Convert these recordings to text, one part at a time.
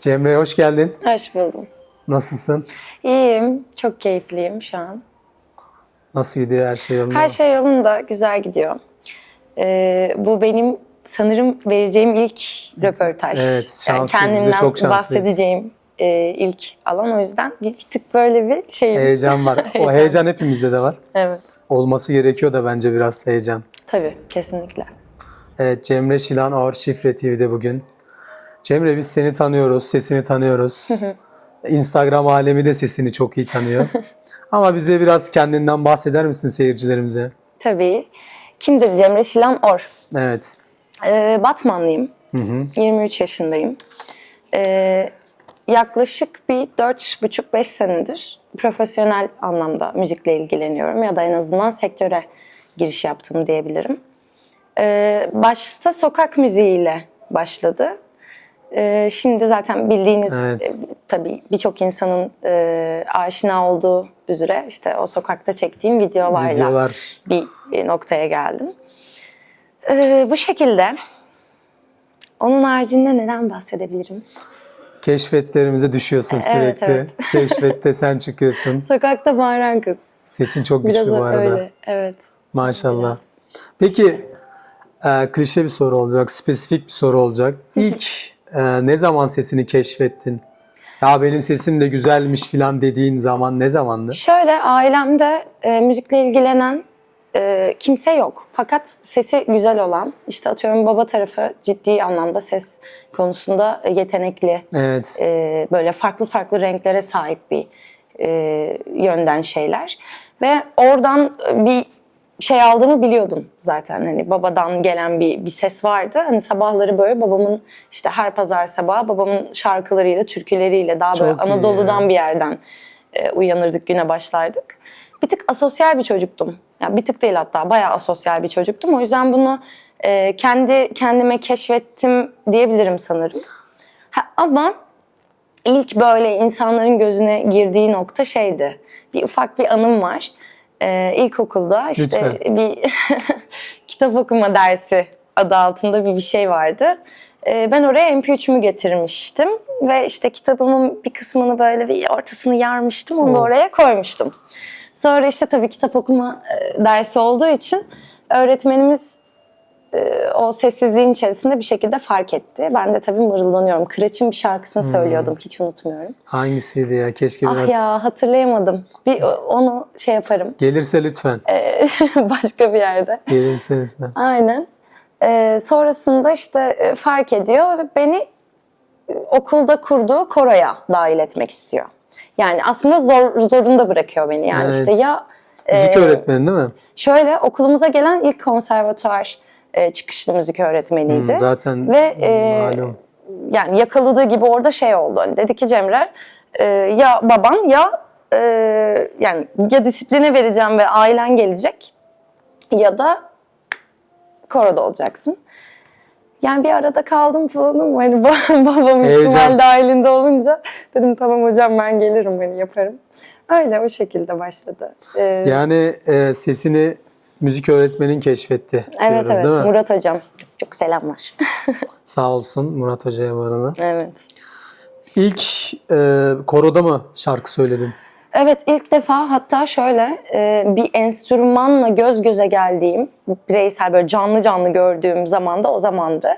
Cemre hoş geldin. Hoş buldum. Nasılsın? İyiyim. Çok keyifliyim şu an. Nasıl gidiyor her şey yolunda? Her şey yolunda. Güzel gidiyor. Ee, bu benim sanırım vereceğim ilk röportaj. Evet, Yani şanslıyız. De kendimden çok şanslıyız. bahsedeceğim e, ilk alan. O yüzden bir, bir tık böyle bir şeyim. Heyecan var. O heyecan hepimizde de var. Evet. Olması gerekiyor da bence biraz heyecan. Tabii. Kesinlikle. Evet Cemre Şilan Ağır Şifre TV'de bugün. Cemre biz seni tanıyoruz, sesini tanıyoruz. Instagram alemi de sesini çok iyi tanıyor. Ama bize biraz kendinden bahseder misin seyircilerimize? Tabii. Kimdir Cemre Şilan Or? Evet. Ee, Batmanlıyım. Hı hı. 23 yaşındayım. Ee, yaklaşık bir 4,5-5 senedir profesyonel anlamda müzikle ilgileniyorum ya da en azından sektöre giriş yaptım diyebilirim. Ee, başta sokak müziğiyle başladı. Ee, şimdi zaten bildiğiniz Evet. e, tabii birçok insanın e, aşina olduğu üzere işte o sokakta çektiğim videolarla Videolar. bir e, noktaya geldim. Ee, bu şekilde. Onun haricinde neden bahsedebilirim? Keşfetlerimize düşüyorsun Evet, sürekli. evet. Keşfette sen çıkıyorsun. Sokakta bağıran kız. Sesin çok Biraz güçlü bu arada. öyle. Evet. Maşallah. Biraz. Peki e, klişe bir soru olacak, spesifik bir soru olacak. İlk e, ne zaman sesini keşfettin? Ya benim sesim de güzelmiş falan dediğin zaman ne zamandı? Şöyle ailemde e, müzikle ilgilenen e, kimse yok. Fakat sesi güzel olan, işte atıyorum baba tarafı ciddi anlamda ses konusunda yetenekli, Evet. e, böyle farklı farklı renklere sahip bir e, yönden şeyler. Ve oradan bir şey aldığımı biliyordum zaten. Hani babadan gelen bir, bir ses vardı. Hani sabahları böyle babamın işte her pazar sabahı babamın şarkılarıyla, türküleriyle daha böyle Çok iyi Anadolu'dan ya. bir yerden e, uyanırdık, güne başlardık. Bir tık asosyal bir çocuktum. Ya bir tık değil hatta bayağı asosyal bir çocuktum. O yüzden bunu e, kendi kendime keşfettim diyebilirim sanırım. Ha, ama ilk böyle insanların gözüne girdiği nokta şeydi. Bir ufak bir anım var. Ee, ilkokulda işte Lütfen. bir kitap okuma dersi adı altında bir bir şey vardı. Ee, ben oraya MP3'ümü getirmiştim ve işte kitabımın bir kısmını böyle bir ortasını yarmıştım. Onu da Of. oraya koymuştum. Sonra işte tabii kitap okuma e, dersi olduğu için öğretmenimiz e, o sessizliğin içerisinde bir şekilde fark etti. Ben de tabii mırıldanıyorum. Kıraç'ın bir şarkısını söylüyordum. Hiç unutmuyorum. Hangisiydi ya? Keşke biraz... Ah ya hatırlayamadım. Bir onu şey yaparım. Gelirse lütfen. E, başka bir yerde. Gelirse lütfen. Aynen. E, sonrasında işte e, fark ediyor ve beni okulda kurduğu koroya dahil etmek istiyor. Yani aslında zor zorunda bırakıyor beni. Yani Evet. işte ya Müzik e, öğretmeni değil mi? Şöyle okulumuza gelen ilk konservatuar e, çıkışlı müzik öğretmeniydi. Hmm, zaten Ve e, malum. yani yakaladığı gibi orada şey oldu. Hani dedi ki Cemre e, ya baban ya e, yani ya disipline vereceğim ve ailen gelecek ya da koroda olacaksın. Yani bir arada kaldım falan ama hani ba- babam ihtimal dahilinde olunca dedim tamam hocam ben gelirim hani yaparım. Öyle o şekilde başladı. E, Yani e, sesini müzik öğretmenin keşfetti Evet diyoruz evet değil mi? Murat hocam. Çok selamlar. Sağ olsun Murat Hoca'ya bu arada. evet. İlk e, koroda mı şarkı söyledin? Evet ilk defa hatta şöyle e, bir enstrümanla göz göze geldiğim, bireysel böyle canlı canlı gördüğüm zaman da o zamandı.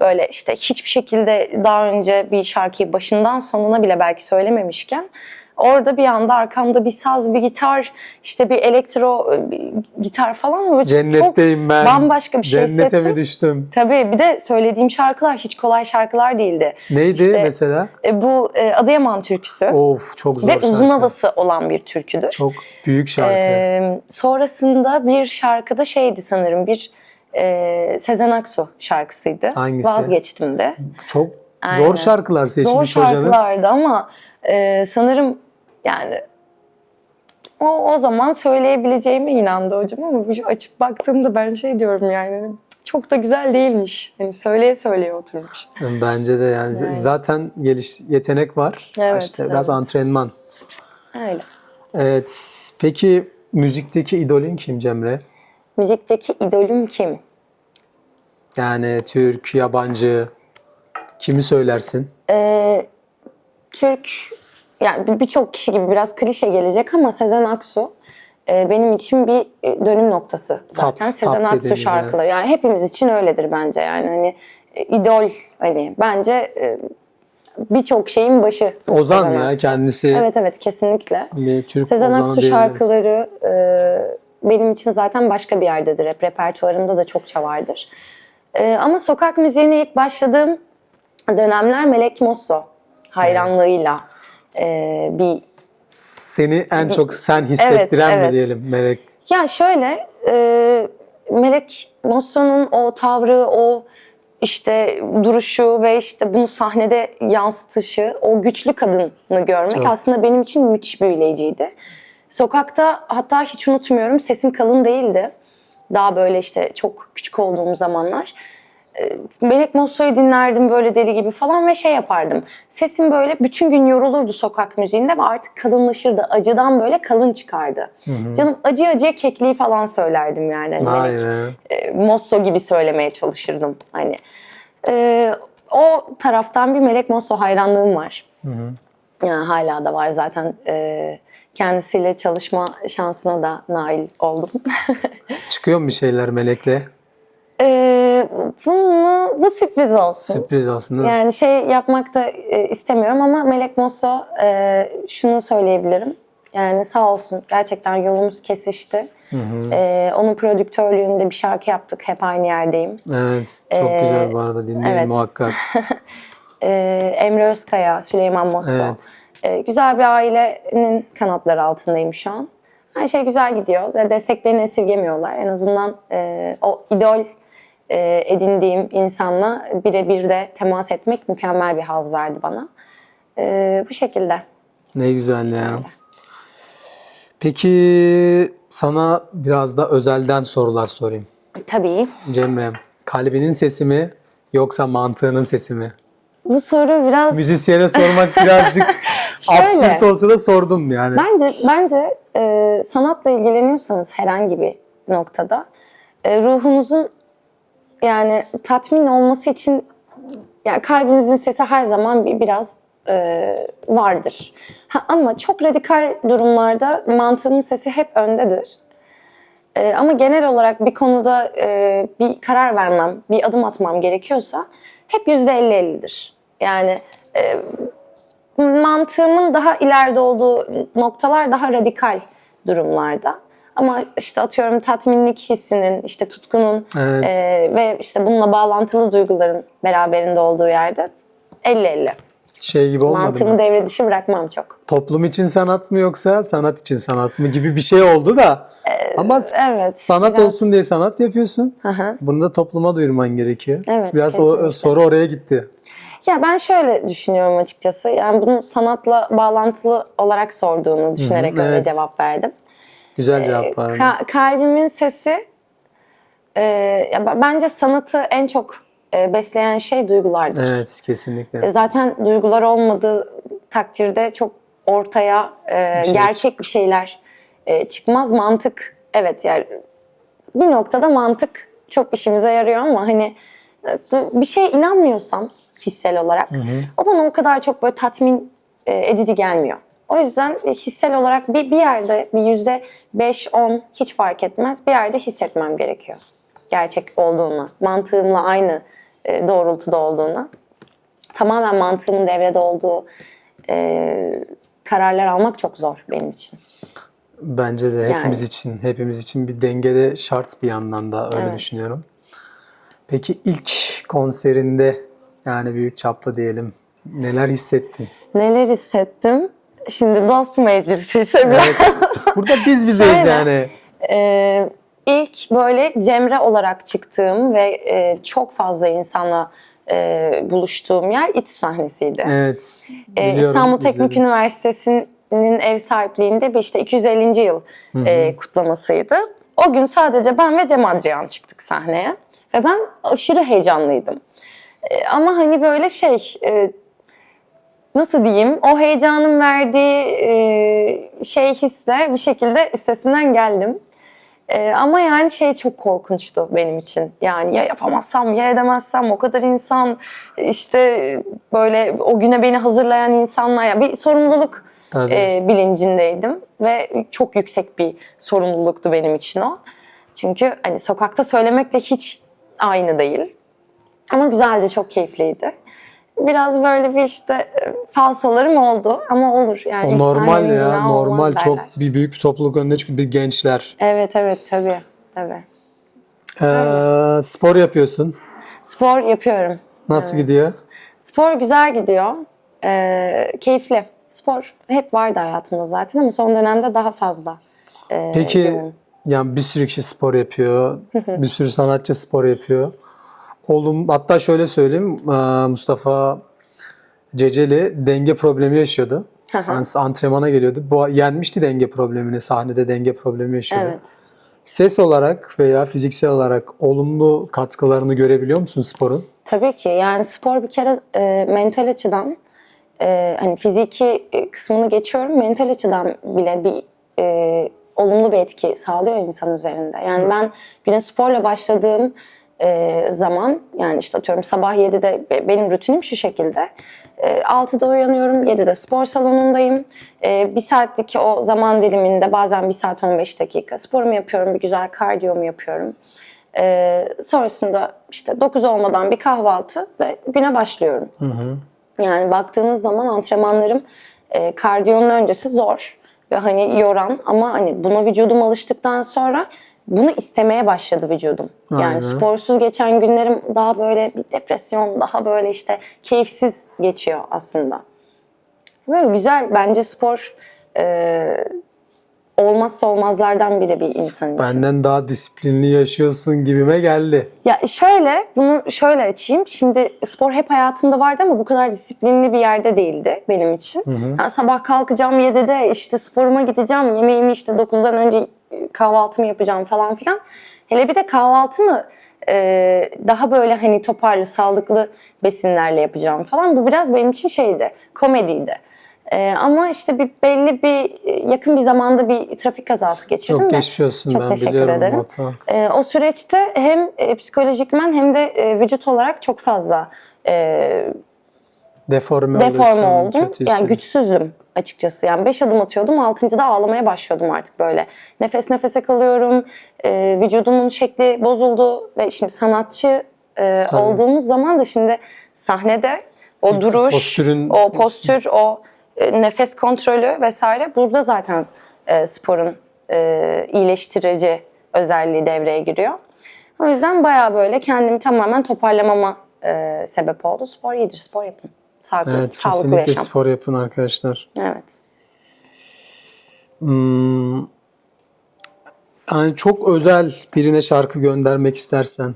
Böyle işte hiçbir şekilde daha önce bir şarkıyı başından sonuna bile belki söylememişken orada bir anda arkamda bir saz, bir gitar, işte bir elektro bir gitar falan böyle Cennetteyim çok ben. bambaşka bir şey Cennete hissettim. mi düştüm? Tabii bir de söylediğim şarkılar hiç kolay şarkılar değildi. Neydi İşte, mesela? E, bu e, Adıyaman türküsü Of çok zor ve şarkı. uzun havası olan bir türküdür. Çok büyük şarkı. E, sonrasında bir şarkıda şeydi sanırım bir e, Sezen Aksu şarkısıydı. Hangisi? Vazgeçtim de. çok aynen. zor şarkılar seçmiş Zor hocanız. şarkılardı ama e, sanırım yani o, o zaman söyleyebileceğime inandı hocam ama bir açıp baktığımda ben şey diyorum yani çok da güzel değilmiş. Hani söyleye söyleye oturmuş. Bence de yani Yani. zaten geliş yetenek var. Evet, işte biraz evet. antrenman. Öyle. Evet. Peki müzikteki idolün kim Cemre? Müzikteki idolüm kim? Yani Türk, yabancı kimi söylersin? Ee, Türk yani bir- birçok kişi gibi biraz klişe gelecek ama Sezen Aksu e, benim için bir e, dönüm noktası zaten Tap- Sezen tap Aksu şarkıları. Yani hepimiz için öyledir bence yani hani e, idol hani bence e, birçok şeyin başı. Ozan Sezen ya Aksu. kendisi Evet evet kesinlikle. bir Türk Sezen ozanı Aksu şarkıları e, benim için zaten başka bir yerdedir. Hep repertuarımda da çokça vardır. E, ama sokak müziğine ilk başladığım dönemler Melek Mosso hayranlığıyla e, bir Seni en çok sen hissettiren Evet, mi evet. diyelim Melek? ya şöyle e, Melek Mosso'nun o tavrı, o işte duruşu ve işte bunu sahnede yansıtışı, o güçlü kadını görmek Çok. aslında benim için müthiş büyüleyiciydi. Sokakta hatta hiç unutmuyorum sesim kalın değildi. Daha böyle işte çok küçük olduğum zamanlar. Melek Mosso'yu dinlerdim böyle deli gibi falan ve şey yapardım. Sesim böyle bütün gün yorulurdu sokak müziğinde ve artık kalınlaşırdı. Acıdan böyle kalın çıkardı. Canım acı acıya kekliği falan söylerdim yani. Hani Melek be. e, Mosso gibi söylemeye çalışırdım. Hani e, o taraftan bir Melek Mosso hayranlığım var. Yani hala da var zaten. E, kendisiyle çalışma şansına da nail oldum. Çıkıyor mu bir şeyler Melek'le? E, bunu bu sürpriz olsun. Sürpriz aslında. Yani şey yapmak da e, istemiyorum ama Melek Mosso e, şunu söyleyebilirim. Yani sağ olsun gerçekten yolumuz kesişti. E, onun prodüktörlüğünde bir şarkı yaptık. Hep aynı yerdeyim. Evet. Çok Ee, güzel bu arada dinleyin evet. muhakkak. e, Emre Özkaya, Süleyman Mosso. Evet. E, güzel bir ailenin kanatları altındayım şu an. Her şey güzel gidiyor. Desteklerini esirgemiyorlar. En azından e, o idol e, edindiğim insanla birebir de temas etmek mükemmel bir haz verdi bana. E, bu şekilde. Ne güzel ya. Peki sana biraz da özelden sorular sorayım. Tabii. Cemre, kalbinin sesi mi yoksa mantığının sesi mi? Bu soru biraz Müzisyene sormak birazcık Şöyle. absürt olsa da sordum yani. Bence bence e, sanatla ilgileniyorsanız herhangi bir noktada e, ruhunuzun yani tatmin olması için yani kalbinizin sesi her zaman bir biraz e, vardır. Ha, ama çok radikal durumlarda mantığın sesi hep öndedir. E, ama genel olarak bir konuda e, bir karar vermem, bir adım atmam gerekiyorsa hep yüzde elli ellidir. Yani e, mantığımın daha ileride olduğu noktalar daha radikal durumlarda. Ama işte atıyorum tatminlik hissinin, işte tutkunun Evet. e, ve işte bununla bağlantılı duyguların beraberinde olduğu yerde 50-50. Şey gibi olmadı Mantığımı mı? devre dışı bırakmam çok. Toplum için sanat mı yoksa sanat için sanat mı gibi bir şey oldu da. Ama evet, sanat biraz. olsun diye sanat yapıyorsun. Hı. Bunu da topluma duyurman gerekiyor. Evet, Biraz o kesinlikle. soru oraya gitti. Ya ben şöyle düşünüyorum açıkçası. Yani bunu sanatla bağlantılı olarak sorduğunu düşünerek öyle evet. cevap verdim. Güzel cevap var. Ka- kalbimin sesi e, ya bence sanatı en çok e, besleyen şey duygulardır. Evet kesinlikle. E, Zaten duygular olmadığı takdirde çok ortaya e, şey gerçek bir şeyler e, çıkmaz. Mantık evet yani bir noktada mantık çok işimize yarıyor ama hani e, bir şeye inanmıyorsam hissel olarak o bana o kadar çok böyle tatmin e, edici gelmiyor. O yüzden hissel olarak bir, bir yerde bir yüzde beş on hiç fark etmez bir yerde hissetmem gerekiyor. Gerçek olduğunu, mantığımla aynı e, doğrultuda olduğunu tamamen mantığımın devrede olduğu e, kararlar almak çok zor benim için. Bence de hepimiz Yani. için, hepimiz için bir dengede şart bir yandan da öyle Evet. düşünüyorum. Peki ilk konserinde yani büyük çaplı diyelim neler hissettin? Neler hissettim? Şimdi dost meclisi ise biraz Evet. Burada biz bizeyiz Şöyle. yani. Ee, ilk böyle Cemre olarak çıktığım ve e, çok fazla insanla e, buluştuğum yer İTÜ sahnesiydi. Evet. Biliyorum, İstanbul Teknik izledim. Üniversitesi'nin ev sahipliğinde bir işte 250. yıl e, kutlamasıydı. O gün sadece ben ve Cem Adrian çıktık sahneye. Ve ben aşırı heyecanlıydım. E, ama hani böyle şey... e, nasıl diyeyim o heyecanın verdiği e, şey hisle bir şekilde üstesinden geldim. Ee, ama yani şey çok korkunçtu benim için. Yani ya yapamazsam ya edemezsem o kadar insan işte böyle o güne beni hazırlayan insanlar ya bir sorumluluk Tabii. e, bilincindeydim ve çok yüksek bir sorumluluktu benim için o. Çünkü hani sokakta söylemekle hiç aynı değil. Ama güzeldi, çok keyifliydi. Biraz böyle bir işte e, falsolarım oldu ama olur. Yani O normal ya. Normal çok derler. bir büyük bir topluluk önünde çünkü bir gençler. Evet evet tabii tabii. Ee, spor yapıyorsun. Spor yapıyorum. Nasıl gidiyor? Spor güzel gidiyor. Ee, keyifli. Spor hep vardı hayatımda zaten ama son dönemde daha fazla. e, Peki yani bir sürü kişi spor yapıyor. bir sürü sanatçı spor yapıyor. Oğlum hatta şöyle söyleyeyim ee, Mustafa Ceceli denge problemi yaşıyordu. Hı hı. Antrenmana geliyordu. Bu yenmişti denge problemini. Sahnede denge problemi yaşıyordu. Evet. Ses olarak veya fiziksel olarak olumlu katkılarını görebiliyor musun sporun? Tabii ki yani spor bir kere e, mental açıdan e, hani fiziki e, kısmını geçiyorum mental açıdan bile bir e, olumlu bir etki sağlıyor insan üzerinde. Yani ben güne sporla başladığım e, zaman yani işte atıyorum sabah 7'de be- benim rutinim şu şekilde. E, 6'da uyanıyorum, 7'de spor salonundayım. E, bir saatlik o zaman diliminde bazen 1 saat 15 dakika sporumu yapıyorum, bir güzel kardiyomu yapıyorum. Ee, sonrasında işte 9 olmadan bir kahvaltı ve güne başlıyorum. Yani baktığınız zaman antrenmanlarım e, kardiyonun öncesi zor ve hani yoran ama hani buna vücudum alıştıktan sonra bunu istemeye başladı vücudum. Aynen. Yani sporsuz geçen günlerim daha böyle bir depresyon, daha böyle işte keyifsiz geçiyor aslında. Böyle güzel bence spor e, olmazsa olmazlardan biri bir insan için. Benden daha disiplinli yaşıyorsun gibime geldi. Ya şöyle, bunu şöyle açayım. Şimdi spor hep hayatımda vardı ama bu kadar disiplinli bir yerde değildi benim için. Yani sabah kalkacağım 7'de işte sporuma gideceğim. Yemeğimi işte 9'dan önce kahvaltımı yapacağım falan filan. Hele bir de kahvaltımı e, daha böyle hani toparlı, sağlıklı besinlerle yapacağım falan. Bu biraz benim için şeydi, komediydi. E, ama işte bir belli bir yakın bir zamanda bir trafik kazası geçirdim. Çok geçmiş olsun Çok ben teşekkür biliyorum ederim. Ee, o süreçte hem e, psikolojikmen hem de e, vücut olarak çok fazla e, Deforme, deforme oldum. kötü Yani güçsüzdüm açıkçası. Yani beş adım atıyordum, altıncıda ağlamaya başlıyordum artık böyle. Nefes nefese kalıyorum, e, vücudumun şekli bozuldu ve şimdi sanatçı e, Tabii. olduğumuz zaman da şimdi sahnede o duruş, postürün- o postür, o e, nefes kontrolü vesaire burada zaten e, sporun e, iyileştirici özelliği devreye giriyor. O yüzden bayağı böyle kendimi tamamen toparlamama e, sebep oldu. Spor iyidir, spor yapın. Sağlıklı, Evet sağlıklı kesinlikle yaşam. spor yapın arkadaşlar. Evet. Hmm, yani çok özel birine şarkı göndermek istersen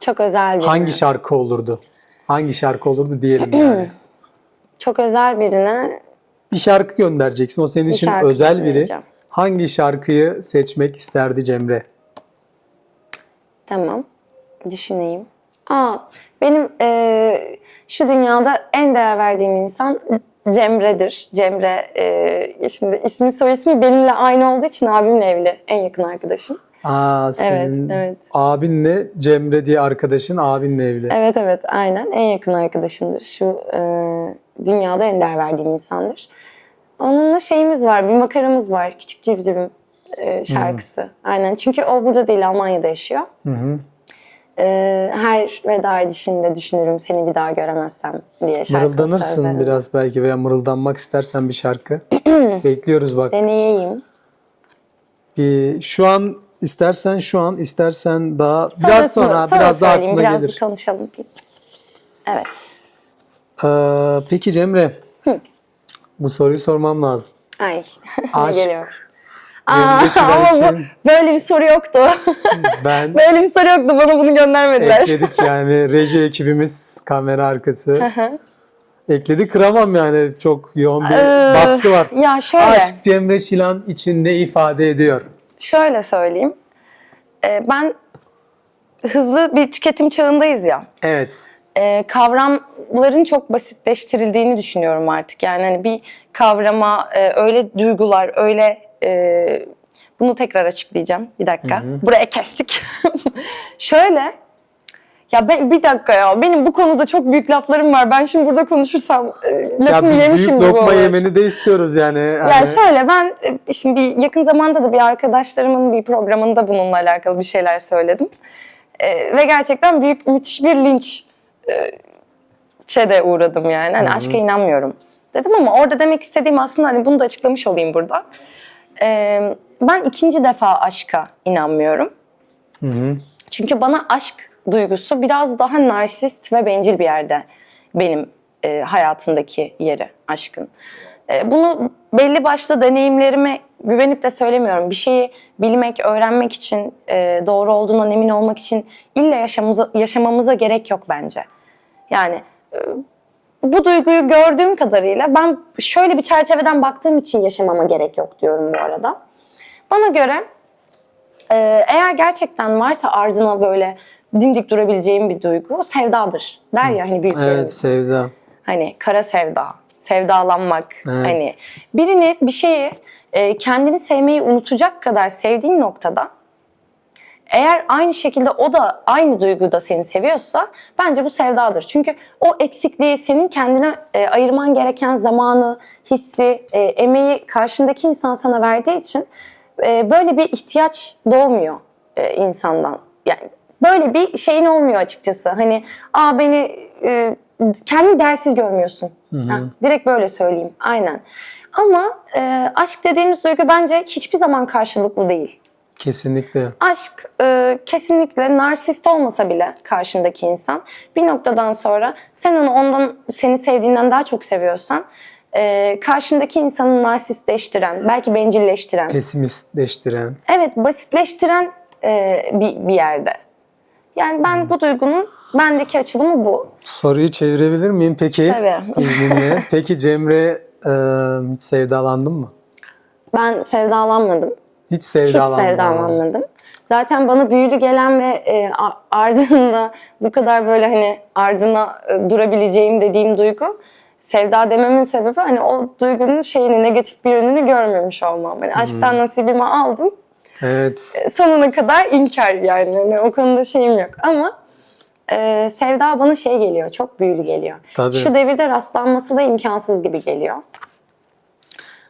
Çok özel birine. hangi şarkı olurdu? Hangi şarkı olurdu diyelim yani. Çok özel birine bir şarkı göndereceksin. O senin için özel biri. Hangi şarkıyı seçmek isterdi Cemre? Tamam. Düşüneyim. Aa, benim eee, şu dünyada en değer verdiğim insan Cemre'dir. Cemre, eee, şimdi ismi soy ismi benimle aynı olduğu için abimle evli. En yakın arkadaşım. Aa senin evet. abinle Cemre diye arkadaşın abinle evli. Evet evet aynen en yakın arkadaşımdır. Şu eee, dünyada en değer verdiğim insandır. Onunla şeyimiz var, bir makaramız var. Küçük Civcivim eee, şarkısı. Aynen çünkü o burada değil Almanya'da yaşıyor. Hı hı. Ee, her veda edişinde düşünürüm seni bir daha göremezsem diye şarkı Mırıldanırsın sözleri. biraz belki veya mırıldanmak istersen bir şarkı. Bekliyoruz bak. Deneyeyim. Bir, şu an istersen şu an istersen daha biraz Sonrasını- sonra biraz daha aklına biraz gelir. bir konuşalım. Evet. Ee, peki Cemre. Bu soruyu sormam lazım. Ay. Aşk. Geliyor. Aa, ama bu, böyle bir soru yoktu. ben böyle bir soru yoktu. Bana bunu göndermediler. ekledik yani reji ekibimiz kamera arkası. Ekledi kıramam yani çok yoğun bir Ee, baskı var. Ya şöyle. Aşk Cemre Şilan için ne ifade ediyor? Şöyle söyleyeyim. Ee, ben hızlı bir tüketim çağındayız ya. Evet. e, kavramların çok basitleştirildiğini düşünüyorum artık. Yani hani bir kavrama e, öyle duygular, öyle e, Bunu tekrar açıklayacağım. Bir dakika. Buraya kestik. Şöyle. Ya ben bir dakika ya. Benim bu konuda çok büyük laflarım var. Ben şimdi burada konuşursam e, Ya lafımı biz yemişim büyük lokma olur. yemeni de istiyoruz yani. Ya Hani- şöyle ben e, şimdi bir yakın zamanda da bir arkadaşlarımın bir programında bununla alakalı bir şeyler söyledim. E, ve gerçekten büyük müthiş bir linç e, şeyde uğradım yani. Hani aşka inanmıyorum dedim ama orada demek istediğim aslında hani bunu da açıklamış olayım burada. E, ben ikinci defa aşka inanmıyorum. Hı hı. Çünkü bana aşk duygusu biraz daha narsist ve bencil bir yerde benim e, hayatımdaki yeri aşkın. E, bunu belli başlı deneyimlerime güvenip de söylemiyorum. Bir şeyi bilmek, öğrenmek için, e, doğru olduğundan emin olmak için illa yaşamamıza, yaşamamıza gerek yok bence. Yani e, bu duyguyu gördüğüm kadarıyla ben şöyle bir çerçeveden baktığım için yaşamama gerek yok diyorum bu arada. Bana göre ee, eğer gerçekten varsa ardına böyle dimdik durabileceğim bir duygu sevdadır. Der ya hani büyüklerimiz. Evet Sevda. Hani kara sevda, sevdalanmak. Evet. Hani birini bir şeyi e, kendini sevmeyi unutacak kadar sevdiğin noktada eğer aynı şekilde o da aynı duyguda seni seviyorsa bence bu sevdadır. Çünkü o eksikliği senin kendine e, ayırman gereken zamanı, hissi, e, emeği karşındaki insan sana verdiği için e, böyle bir ihtiyaç doğmuyor e, insandan. Yani böyle bir şeyin olmuyor açıkçası. Hani aa beni e, kendi değersiz görmüyorsun. Ha, direkt böyle söyleyeyim. Aynen. Ama e, aşk dediğimiz duygu bence hiçbir zaman karşılıklı değil. Kesinlikle. Aşk e, kesinlikle narsist olmasa bile karşındaki insan bir noktadan sonra sen onu ondan seni sevdiğinden daha çok seviyorsan e, karşındaki insanı narsistleştiren, belki bencilleştiren, Pesimistleştiren. evet basitleştiren e, bir, bir yerde. Yani ben bu duygunun bendeki açılımı bu. Soruyu çevirebilir miyim peki? Tabii. İzninle. Peki Cemre e, hiç sevdalandın mı? Ben sevdalanmadım. Hiç Hiç sevdalanmadın. sevdalanmadım. Zaten bana büyülü gelen ve e, ardında bu kadar böyle hani ardına e, durabileceğim dediğim duygu sevda dememin sebebi hani o duygunun şeyini negatif bir yönünü görmemiş olmam. Hani aşktan nasibimi aldım. Evet. E, Sonuna kadar inkar yani. Hani o konuda şeyim yok ama e, sevda bana şey geliyor. Çok büyülü geliyor. Tabii. Şu devirde rastlanması da imkansız gibi geliyor.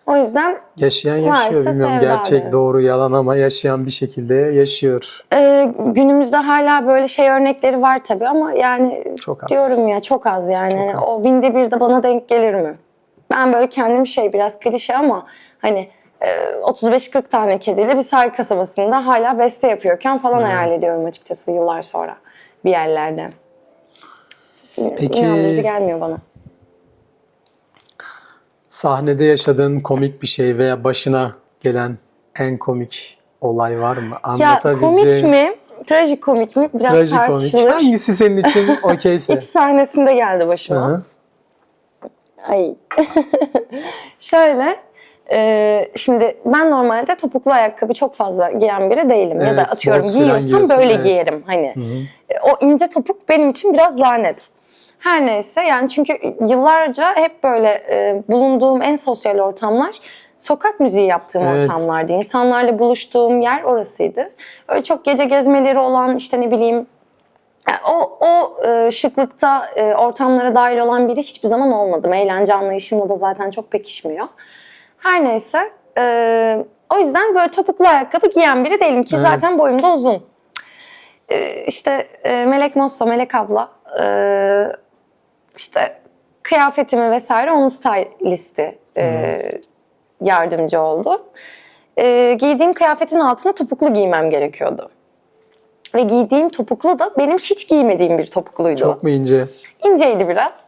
O yüzden Yaşayan yaşıyor. Bilmiyorum sevda gerçek doğru yalan ama yaşayan bir şekilde yaşıyor. Ee, günümüzde hala böyle şey örnekleri var tabii ama yani Çok az. diyorum ya çok az yani. Çok az. O binde bir de bana denk gelir mi? Ben böyle kendim şey biraz klişe ama hani e, 35-40 tane kediyle bir sahil kasabasında hala beste yapıyorken falan hayal ediyorum açıkçası yıllar sonra bir yerlerde. Peki- İnandırıcı gelmiyor bana. Sahnede yaşadığın komik bir şey veya başına gelen en komik olay var mı? Ya Anlatabileceğin. komik mi? Trajik komik mi? Biraz Trajikomik. tartışılır. Hangisi senin için okeyse? İki sahnesinde geldi başıma. Hı hı. Ay. Şöyle, e, şimdi ben normalde topuklu ayakkabı çok fazla giyen biri değilim. ya da Evet, atıyorum giyiyorsam böyle evet. giyerim. Hani E, o ince topuk benim için biraz lanet. Her neyse yani çünkü yıllarca hep böyle e, bulunduğum en sosyal ortamlar sokak müziği yaptığım Evet. ortamlardı. İnsanlarla buluştuğum yer orasıydı. Öyle çok gece gezmeleri olan işte ne bileyim yani o o e, şıklıkta e, ortamlara dahil olan biri hiçbir zaman olmadım. Eğlence anlayışımla da zaten çok pekişmiyor. Her neyse e, o yüzden böyle topuklu ayakkabı giyen biri değilim ki Evet. zaten boyum da uzun. E, işte e, Melek Mosso, Melek abla e, işte kıyafetimi vesaire onun stylisti e, yardımcı oldu. E, giydiğim kıyafetin altına topuklu giymem gerekiyordu. Ve giydiğim topuklu da benim hiç giymediğim bir topukluydu. Çok mu ince? İnceydi biraz.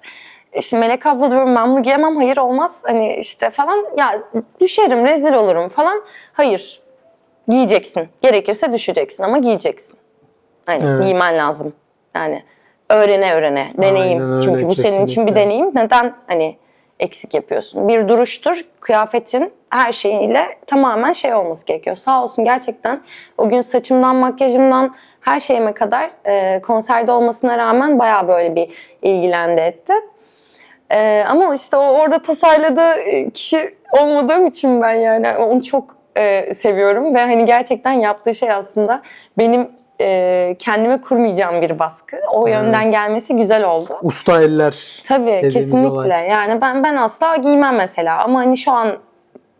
İşte Melek abla diyorum ben bunu giyemem hayır olmaz hani işte falan ya düşerim rezil olurum falan. Hayır giyeceksin gerekirse düşeceksin ama giyeceksin. Hani Evet. giymen lazım. Yani öğrene öğrene deneyim. Aynen öyle, Çünkü bu senin için bir kesinlikle. deneyim. Neden hani eksik yapıyorsun? Bir duruştur, kıyafetin her şeyiyle tamamen şey olması gerekiyor. Sağ olsun gerçekten o gün saçımdan, makyajımdan her şeyime kadar e, konserde olmasına rağmen bayağı böyle bir ilgilendi etti. E, ama işte o orada tasarladığı e, kişi olmadığım için ben yani onu çok e, seviyorum ve hani gerçekten yaptığı şey aslında benim e, kendime kurmayacağım bir baskı. O yönden gelmesi güzel oldu. Usta eller. Tabii kesinlikle. olay. Yani ben ben asla giymem mesela ama hani şu an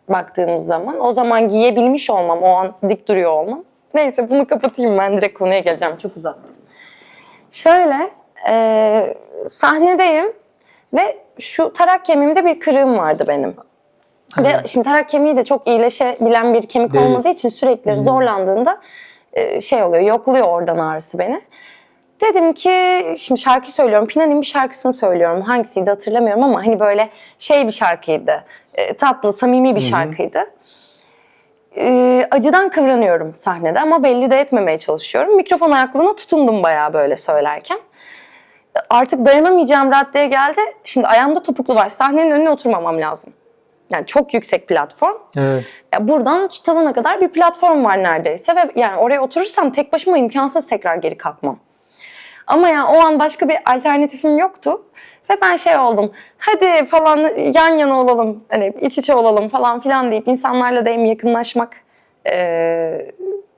baktığımız zaman o zaman giyebilmiş olmam, o an dik duruyor olmam. Neyse bunu kapatayım ben direkt konuya geleceğim. Çok uzattım. Şöyle e, sahnedeyim ve şu tarak kemiğimde bir kırığım vardı benim. Ve şimdi tarak kemiği de çok iyileşebilen bir kemik Değil. olmadığı için sürekli zorlandığında e, şey oluyor, yokluyor oradan ağrısı beni. Dedim ki şimdi şarkı söylüyorum. Pina'nın bir şarkısını söylüyorum. Hangisiydi hatırlamıyorum ama hani böyle şey bir şarkıydı. E, tatlı, samimi bir şarkıydı. E, acıdan kıvranıyorum sahnede ama belli de etmemeye çalışıyorum. Mikrofon ayaklığına tutundum bayağı böyle söylerken. Artık dayanamayacağım raddeye geldi. Şimdi ayağımda topuklu var. Sahnenin önüne oturmamam lazım. Yani çok yüksek platform. Evet. Ya buradan tavana kadar bir platform var neredeyse ve yani oraya oturursam tek başıma imkansız tekrar geri kalkmam. Ama yani o an başka bir alternatifim yoktu. Ve ben şey oldum. Hadi falan yan yana olalım. Hani iç içe olalım falan filan deyip insanlarla da hem yakınlaşmak eee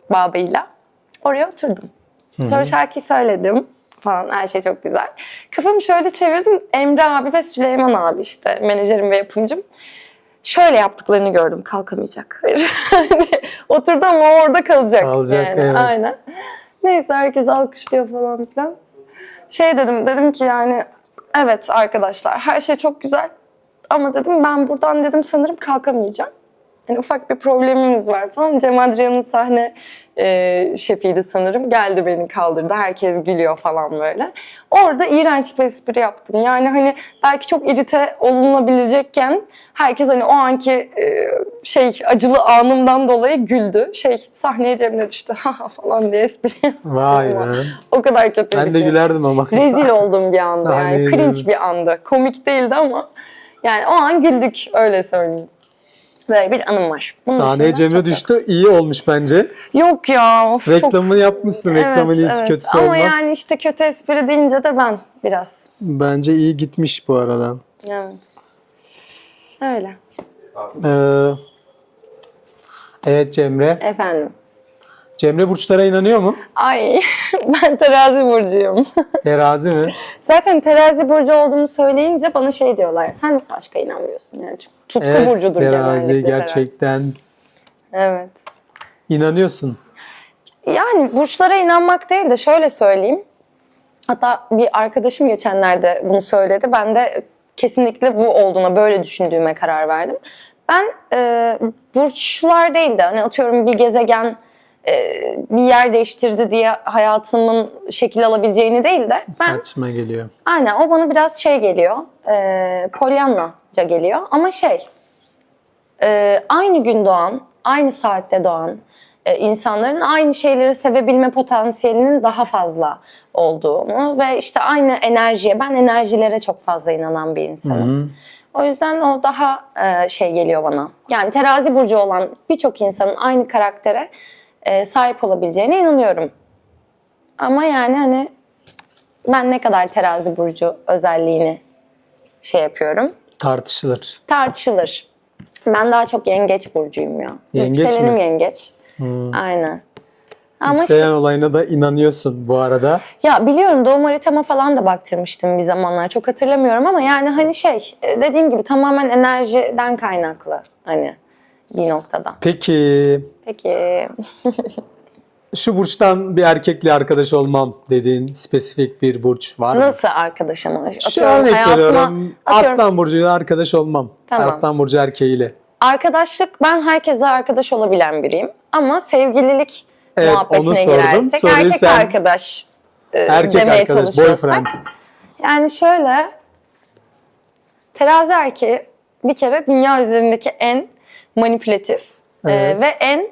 babıyla oraya oturdum. Sonra şarkıyı söyledim falan her şey çok güzel. Kafamı şöyle çevirdim. Emre abi ve Süleyman abi işte menajerim ve yapımcım. Şöyle yaptıklarını gördüm. Kalkamayacak. Hayır. Oturdu ama orada kalacak. Kalacak, yani. evet. Aynen. Neyse herkes alkışlıyor falan filan. Şey dedim, dedim ki yani evet arkadaşlar her şey çok güzel. Ama dedim ben buradan dedim sanırım kalkamayacağım. Yani ufak bir problemimiz var falan. Cem Adrian'ın sahne e, şefiydi sanırım. Geldi beni kaldırdı. Herkes gülüyor falan böyle. Orada iğrenç bir espri yaptım. Yani hani belki çok irite olunabilecekken herkes hani o anki e, şey acılı anımdan dolayı güldü. Şey sahneye Cem'le düştü ha falan diye espri yaptım. Vay be. O kadar kötü. Ben de gülerdim ama. Rezil olduğum bir Sahneye yani. Cringe bir andı. Komik değildi ama yani o an güldük öyle söyleyeyim. Böyle bir anım var. Bunun Sahneye dışında Cemre çok düştü. İyi olmuş bence. yok. Yok ya. Of, çok- Reklamını yapmışsın. Reklamın Evet, iyisi kötüsü Ama olmaz. yani işte kötü espri deyince de ben biraz. Bence iyi gitmiş bu arada. Evet. Öyle. Ee, evet Cemre. Efendim. Cemre burçlara inanıyor mu? Ay ben terazi burcuyum. Terazi mi? Zaten terazi burcu olduğumu söyleyince bana şey diyorlar. Sen nasıl aşka inanmıyorsun? Yani çok tutku Evet burcudur terazi gerçekten Evet. inanıyorsun. Yani burçlara inanmak değil de şöyle söyleyeyim. Hatta bir arkadaşım geçenlerde bunu söyledi. Ben de kesinlikle bu olduğuna, böyle düşündüğüme karar verdim. Ben e, burçlar değil de hani atıyorum bir gezegen bir yer değiştirdi diye hayatımın şekil alabileceğini değil de ben Saçma geliyor. aynen o bana biraz şey geliyor. E, Polyannaca geliyor ama şey e, aynı gün doğan, aynı saatte doğan e, insanların aynı şeyleri sevebilme potansiyelinin daha fazla olduğunu ve işte aynı enerjiye, ben enerjilere çok fazla inanan bir insanım. O yüzden o daha e, şey geliyor bana. Yani terazi burcu olan birçok insanın aynı karaktere e, sahip olabileceğine inanıyorum. Ama yani hani ben ne kadar terazi burcu özelliğini şey yapıyorum Tartışılır. tartışılır. Ben daha çok yengeç burcuyum ya. Yengeç Yükselenim mi? yengeç. Aynen. Ama Yükselen şey- olayına da inanıyorsun bu arada. ya biliyorum doğum haritama falan da baktırmıştım bir zamanlar. Çok hatırlamıyorum ama yani hani şey e, dediğim gibi tamamen enerjiden kaynaklı hani bir noktada. Peki Peki şu burçtan bir erkekle arkadaş olmam dediğin spesifik bir burç var mı? nasıl arkadaşım olur? Şu Atıyorum örnek hayatıma- veriyorum. atıyorum- Aslan burcuyla arkadaş olmam. Tamam. Aslan burcu erkeğiyle. Arkadaşlık ben herkese arkadaş olabilen biriyim. Ama sevgililik Evet, onu muhabbetine sordum. girersek Soruyu erkek sen- arkadaş e, Erkek demeye arkadaş, boyfriend. Yani şöyle terazi erkeği bir kere dünya üzerindeki en manipülatif e, Evet. ve en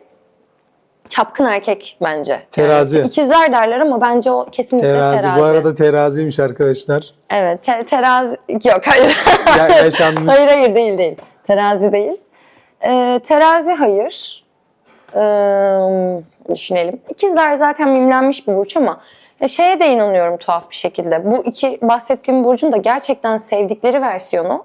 çapkın erkek bence. Terazi. Yani ikizler derler ama bence o kesinlikle Terazi. terazi. Bu arada teraziymiş arkadaşlar. Evet te- terazi yok hayır. Ya- yaşanmış. hayır hayır değil değil. Terazi değil. Ee, terazi hayır. Ee, düşünelim. İkizler zaten mimlenmiş bir burç ama ya şeye de inanıyorum tuhaf bir şekilde. Bu iki bahsettiğim burcun da gerçekten sevdikleri versiyonu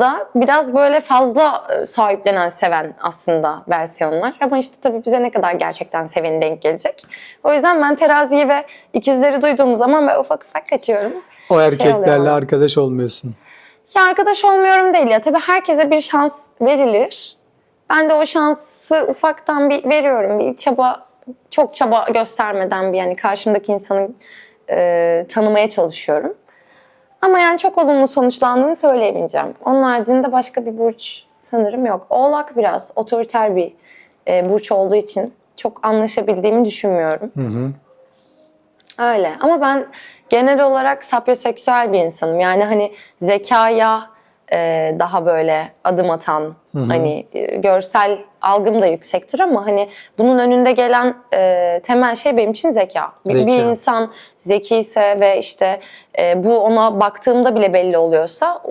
da biraz böyle fazla e, sahiplenen, seven aslında versiyonlar. Ama işte tabii bize ne kadar gerçekten seveni denk gelecek. O yüzden ben teraziyi ve ikizleri duyduğum zaman ben ufak ufak kaçıyorum. O oluyor erkeklerle ama. arkadaş olmuyorsun. Ya arkadaş olmuyorum değil ya. Tabii herkese bir şans verilir. Ben de o şansı ufaktan bir veriyorum. Bir çaba, çok çaba göstermeden bir yani karşımdaki insanı e, tanımaya çalışıyorum. Ama yani çok olumlu sonuçlandığını söyleyemeyeceğim. Onun haricinde başka bir burç sanırım yok. Oğlak biraz otoriter bir e, burç olduğu için çok anlaşabildiğimi düşünmüyorum. Hı hı. Öyle ama ben genel olarak sapyoseksüel bir insanım. Yani hani zekaya e, daha böyle adım atan, hani e, görsel algım da yüksektir ama hani bunun önünde gelen e, temel şey benim için zeka. Bir, Zeka. bir insan zeki ise ve işte e, bu ona baktığımda bile belli oluyorsa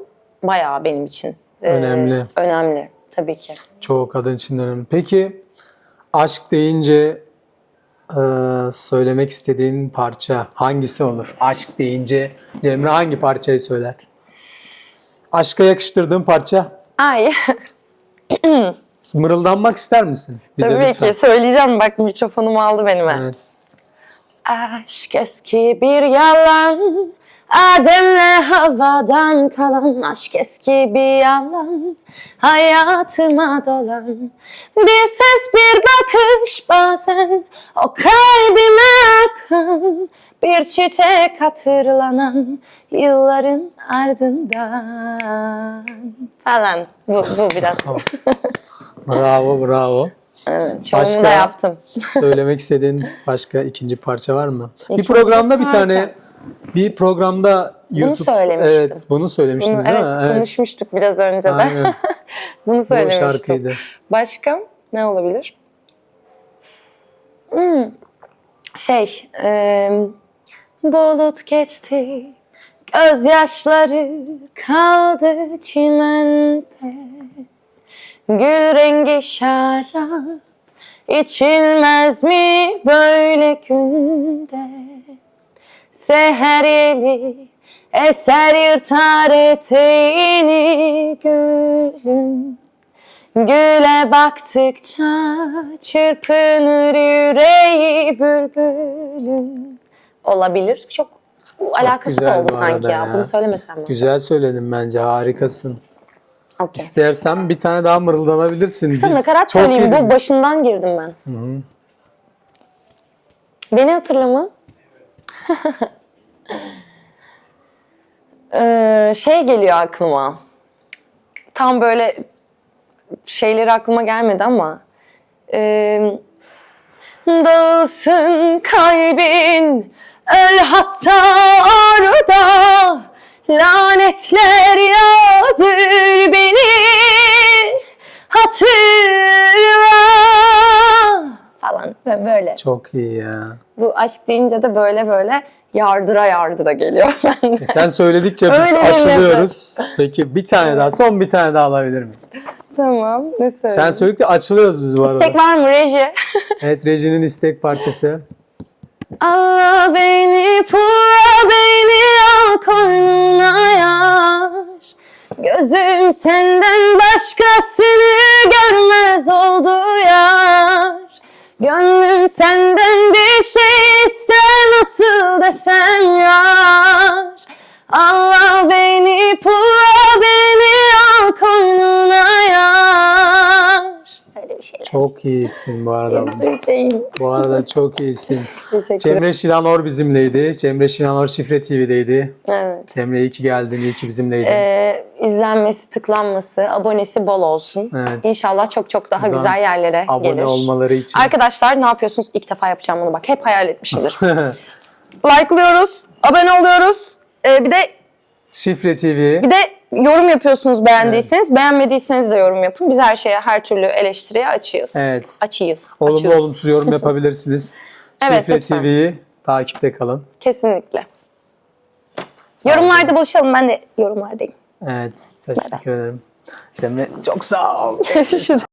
bayağı benim için e, Önemli. Önemli tabii ki. Çoğu kadın için önemli. Peki aşk deyince e, söylemek istediğin parça hangisi olur? Aşk deyince Cemre hangi parçayı söyler? Aşka yakıştırdığın parça. Ay Mırıldanmak ister misin? Bize tabii lütfen. ki söyleyeceğim bak mikrofonumu aldı benime. Evet. Aşk eski bir yalan Adem'le havadan kalan Aşk eski bir yalan Hayatıma dolan Bir ses bir bakış bazen O kalbime akan Bir çiçek hatırlanan Yılların ardından Falan Bu, bu biraz Bravo bravo. evet, Başka? da yaptım Söylemek istediğin başka ikinci parça var mı? bir İkinci programda bir parça. tane bir programda YouTube söylemiştim. Evet, bunu söylemiştiniz Bunu, değil evet, mi? konuşmuştuk biraz önce de. Aynen. Bunu Bu söylemiştim. şarkıydı. Başka ne olabilir? Hmm, Şey, e, bulut geçti, gözyaşları kaldı çimende. Gül rengi şarap içilmez mi böyle günde? Seher yeli eser yırtar eteğini gülün. Güle baktıkça çırpınır yüreği bülbülün. Olabilir. Çok alakası güzel oldu bu sanki arada ya. ya. Bunu söylemesem mi? Güzel söyledin bence. Harikasın. Okey. İstersen bir tane daha mırıldanabilirsin. Kısa Biz nakarat çok söyleyeyim. Bu başından girdim ben. Beni hatırla mı? Ee, şey geliyor aklıma. Tam böyle şeyleri aklıma gelmedi ama. Ee, Dağılsın kalbin, öl hatta orada. Lanetler yağdır beni hatırla falan ve böyle. Çok iyi ya. Bu aşk deyince de böyle böyle yardıra yardıra geliyor bende. E sen söyledikçe biz açılıyoruz. Peki bir tane daha, son bir tane daha alabilir miyim? tamam. Ne Sen söyleyeyim? söyledikçe açılıyoruz biz bu arada. İstek var mı reji? Evet Reji'nin istek parçası. Allah beni pula beni al koynuna yar. Gözüm senden başkasını görmez oldu yar. Gönlüm senden bir şey Çok iyisin bu arada. Su içeyim. Bu arada çok iyisin. Teşekkür. Cemre Şilanor bizimleydi. Cemre Şilanor Şifre TV'deydi. Evet. Cemre iyi ki geldin, iyi ki bizimleydin. Ee, izlenmesi, tıklanması, abonesi bol olsun. Evet. İnşallah çok çok daha Buradan güzel yerlere Abone gelir. olmaları için. Arkadaşlar ne yapıyorsunuz? İlk defa yapacağım bunu bak. Hep hayal etmişimdir. Like'lıyoruz, abone oluyoruz. Ee, bir de Şifre TV. bir de yorum yapıyorsunuz beğendiyseniz. Beğenmediyseniz de yorum yapın. Biz her şeye, her türlü eleştiriye açığız. Evet. Açığız. Olumlu açığız. olumsuz yorum yapabilirsiniz. Evet, Şifre lütfen. TV'yi takipte kalın. Kesinlikle. Sağ olun. Yorumlarda buluşalım. Ben de yorumlardayım. Evet, teşekkür ederim. Cemre çok sağ ol. Görüşürüz.